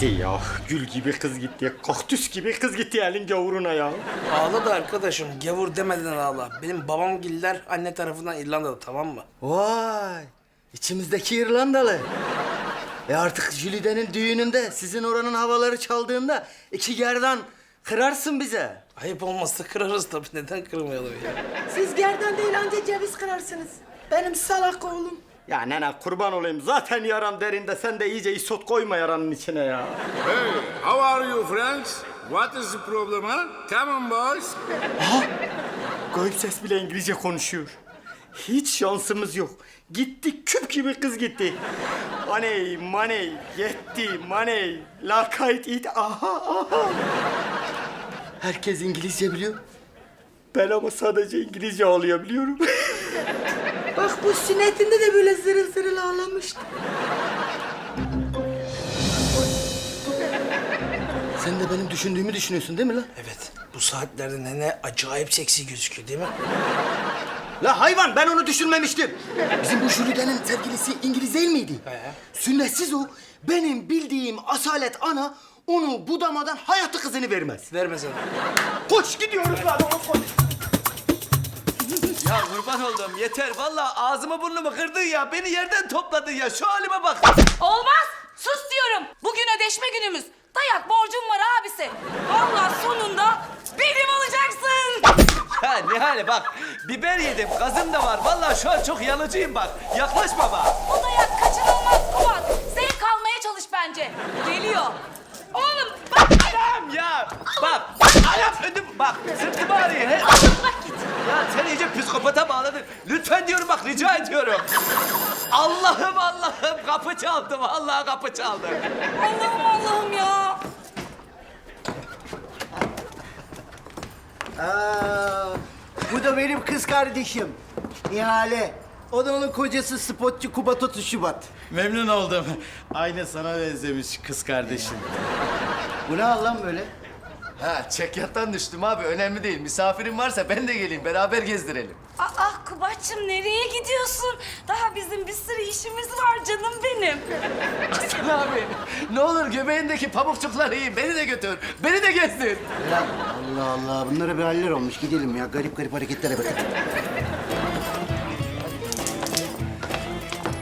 gitti ya. Gül gibi kız gitti. Kaktüs gibi kız gitti elin gavuruna ya. Ağla da arkadaşım gavur demeden ağla. Benim babam giller anne tarafından İrlanda'da tamam mı? Vay! içimizdeki İrlandalı. E artık Jülide'nin düğününde sizin oranın havaları çaldığında iki gerdan kırarsın bize. Ayıp olmazsa kırarız tabii. Neden kırmayalım ya? Siz gerdan değil anca ceviz kırarsınız. Benim salak oğlum. Ya nene kurban olayım. Zaten yaram derinde. Sen de iyice isot koyma yaranın içine ya. Hey, how are you, friends? What is the problem, huh? Come on, boys. Gayip ses bile İngilizce konuşuyor. Hiç şansımız yok. Gitti küp gibi kız gitti. Money, money, yetti, money, lakayt it, aha, aha. Herkes İngilizce biliyor. Ben ama sadece İngilizce ağlayabiliyorum. Bak bu sünnetinde de böyle zırıl zırıl ağlamıştı. Sen de benim düşündüğümü düşünüyorsun değil mi lan? Evet. Bu saatlerde nene acayip seksi gözüküyor değil mi? La hayvan ben onu düşünmemiştim. Bizim bu Jülide'nin sevgilisi İngiliz değil miydi? He. Sünnetsiz o. Benim bildiğim asalet ana onu budamadan hayatta kızını vermez. Verme sana. Koş gidiyoruz lan koş. Kurban oldum yeter. Vallahi ağzımı burnumu kırdın ya. Beni yerden topladın ya. Şu halime bak. Olmaz. Sus diyorum. Bugün ödeşme günümüz. Dayak borcum var abisi. Vallahi sonunda benim olacaksın. Ha Nihale bak. Biber yedim. Gazım da var. Vallahi şu an çok yanıcıyım bak. Yaklaşma bak. O dayak kaçınılmaz Kubat. Zevk almaya çalış bence. Geliyor. Oğlum bak. Anam ya. Bak. Ayağım ödüm. Bak sırtım ağrıyor. He. Allah git. Ya sen iyice psikopata Allah'ım Allah'ım kapı çaldı. Vallahi kapı çaldı. Allah'ım Allah'ım ya. Aa, bu da benim kız kardeşim. Nihale. O da onun kocası spotçu Kubat 30 Şubat. Memnun oldum. Aynı sana benzemiş kız kardeşin. Bu ne hal lan böyle? Ha çekyattan düştüm abi. Önemli değil. Misafirim varsa ben de geleyim. Beraber gezdirelim. Aa Kubat'cığım nereye gidiyorsun? İşimiz var canım benim. Aslan abi. Ne olur göbeğindeki pamukçukları yiyin. Beni de götür. Beni de gezdir. Allah Allah bunlara bir haller olmuş. Gidelim ya. Garip garip hareketlere bakın.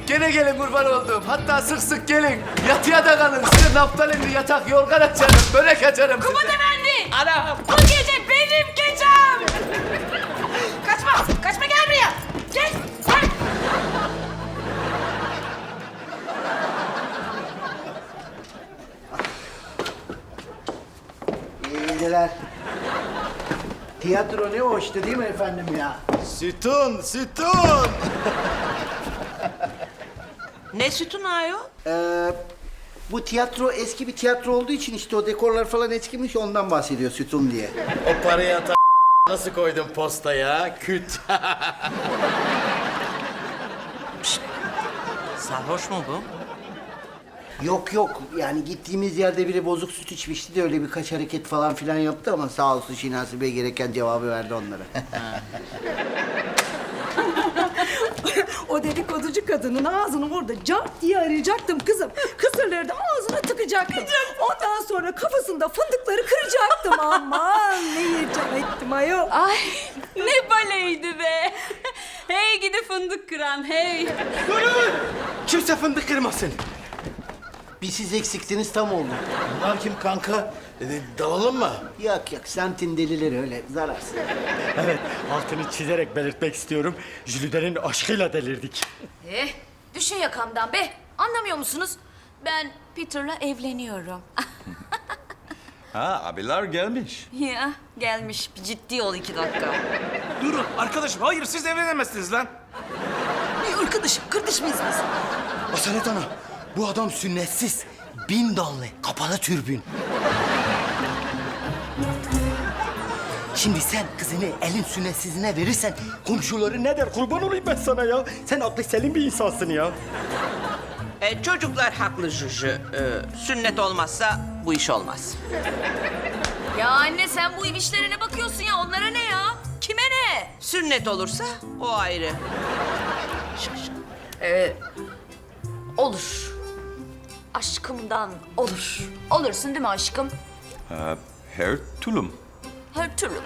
Gene gelin kurban oldum. Hatta sık sık gelin. Yatıya da kalın. Size naftalinli yatak, yorgan açarım. Börek açarım Kubat size. efendi. Anam. Bu gece benim gecem. Kaçma, kaçma. Gel, geceler. Tiyatro ne hoştu değil mi efendim ya? Sütun, sütun. Ne sütun ayol? Ee, bu tiyatro eski bir tiyatro olduğu için işte o dekorlar falan eskimiş ondan bahsediyor sütun diye. O parayı ata nasıl koydun postaya? Küt. Sarhoş mu bu? Yok yok yani gittiğimiz yerde biri bozuk süt içmişti de öyle birkaç hareket falan filan yaptı ama sağ olsun Şinasi Bey gereken cevabı verdi onlara. O dedikoducu kadının ağzını orada cart diye arayacaktım kızım. Kısırları da ağzına tıkacaktım. Ondan sonra kafasında fındıkları kıracaktım. Aman ne yiyeceğim ettim ayol. Ay ne baleydi be. hey gidi fındık kıran hey. Durun! Kimse fındık kırmasın. Bir siz eksiktiniz tam oldu. Bunlar kim kanka? E, dalalım mı? Yok yok semtin delileri öyle zararsız. Evet, altını çizerek belirtmek istiyorum. Jülide'nin aşkıyla delirdik. Eh, düşün yakamdan be. Anlamıyor musunuz? Ben Peter'la evleniyorum. Ha abiler gelmiş. ya gelmiş bir ciddi ol iki dakika. Durun arkadaşım. Hayır siz evlenemezsiniz lan. Ne arkadaşım kardeş miyiz biz? Asalet Ana bu adam sünnetsiz. Bin dallı kapalı türbün. Şimdi sen kızını elin sünnetsizine verirsen Komşuları ne der kurban olayım ben sana ya. Sen aklı selim bir insansın ya. E, çocuklar haklı Juju. E, sünnet olmazsa bu iş olmaz. Ya anne sen bu işlerine bakıyorsun ya onlara ne ya? Kime ne? Sünnet olursa o ayrı. Olur. Aşkımdan olur. Olursun değil mi aşkım? Her tulum. Her türlü.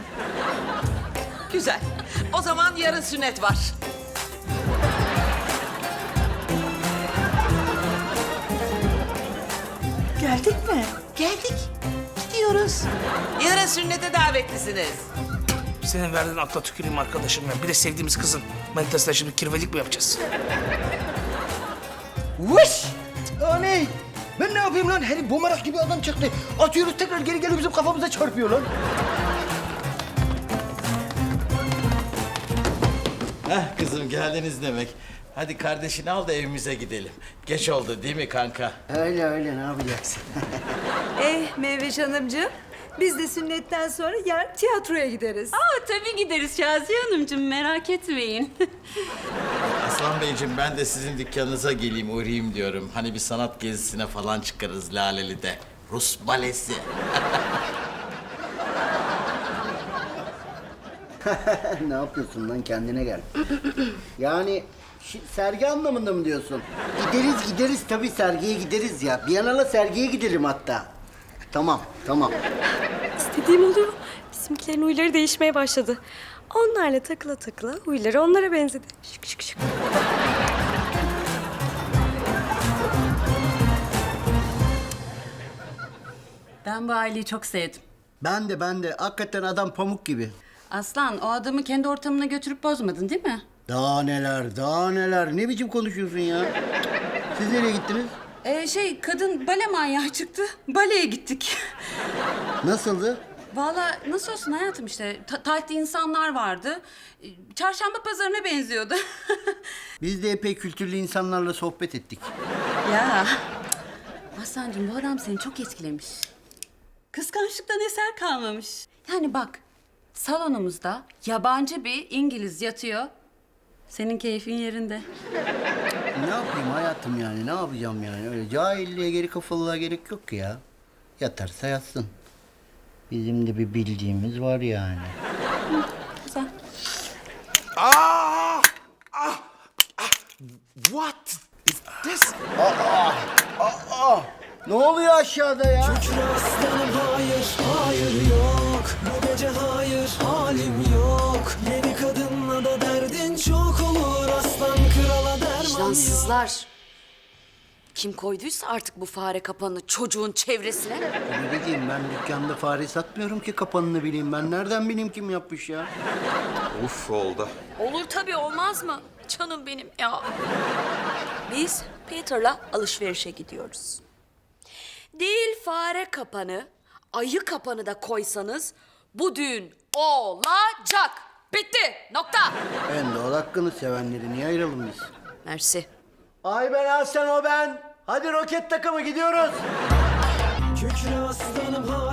Güzel. O zaman yarın sünnet var. Geldik mi? Geldik. Gidiyoruz. Yarın sünnete davetlisiniz. Senin verdiğin akla tüküreyim arkadaşım ya. Bir de sevdiğimiz kızın manitasıyla şimdi kirvelik mi yapacağız? Vış! Aney! Ben ne yapayım lan? Herif bumerang gibi adam çıktı. Atıyoruz tekrar geri geliyor bizim kafamıza çarpıyor lan. Heh kızım geldiniz demek. Hadi kardeşini al da evimize gidelim. Geç oldu değil mi kanka? Öyle öyle ne yapacaksın? Eh Meyveş Hanımcığım. Biz de sünnetten sonra yarın tiyatroya gideriz. Aa, tabii gideriz Şaziye Hanımcığım merak etmeyin. Aslan Beyciğim ben de sizin dükkanınıza geleyim uğrayayım diyorum. Hani bir sanat gezisine falan çıkarız Laleli'de. Rus balesi. ne yapıyorsun lan kendine gel. yani şi- sergi anlamında mı diyorsun? Gideriz gideriz tabii sergiye gideriz ya. Viyana'la sergiye gidelim hatta. Tamam tamam. İstediğim oluyor. Bizimkilerin huyları değişmeye başladı. Onlarla takıla takıla huyları onlara benzedi. Şık şık şık. Ben bu aileyi çok sevdim. Ben de ben de hakikaten adam pamuk gibi. Aslan o adamı kendi ortamına götürüp bozmadın değil mi? Daha neler daha neler ne biçim konuşuyorsun ya? Siz nereye gittiniz? Ee, şey kadın bale manyağı çıktı. Baleye gittik. Nasıldı? Vallahi nasıl olsun hayatım işte. Ta- insanlar vardı. Çarşamba pazarına benziyordu. Biz de epey kültürlü insanlarla sohbet ettik. ya. Aslancığım bu adam seni çok etkilemiş. Kıskançlıktan eser kalmamış. Yani bak salonumuzda yabancı bir İngiliz yatıyor. Senin keyfin yerinde. Ne yapayım hayatım yani ne yapacağım yani öyle cahilliğe geri kafalılığa gerek yok ki ya. Yatarsa yatsın. Bizim de bir bildiğimiz var yani. Güzel. What is this? Ne oluyor aşağıda ya? Aslanım hayır, hayır yok Bu gece hayır, halim yok Yeni kadınla da derdin çok olur Aslan krala derman yok Vicdansızlar. Kim koyduysa artık bu fare kapanı çocuğun çevresine. Ne diyeyim ben dükkanda fare satmıyorum ki kapanını bileyim. Ben nereden bileyim kim yapmış ya? Uf oldu. Olur tabii olmaz mı? Canım benim ya. Biz Peter'la alışverişe gidiyoruz. Değil fare kapanı, ayı kapanı da koysanız bu düğün olacak. Bitti. Nokta. En doğal hakkını sevenleri niye ayıralım biz? Mersi. Ay ben Aslan o ben. Hadi roket takımı gidiyoruz. Kükre aslanım hayır,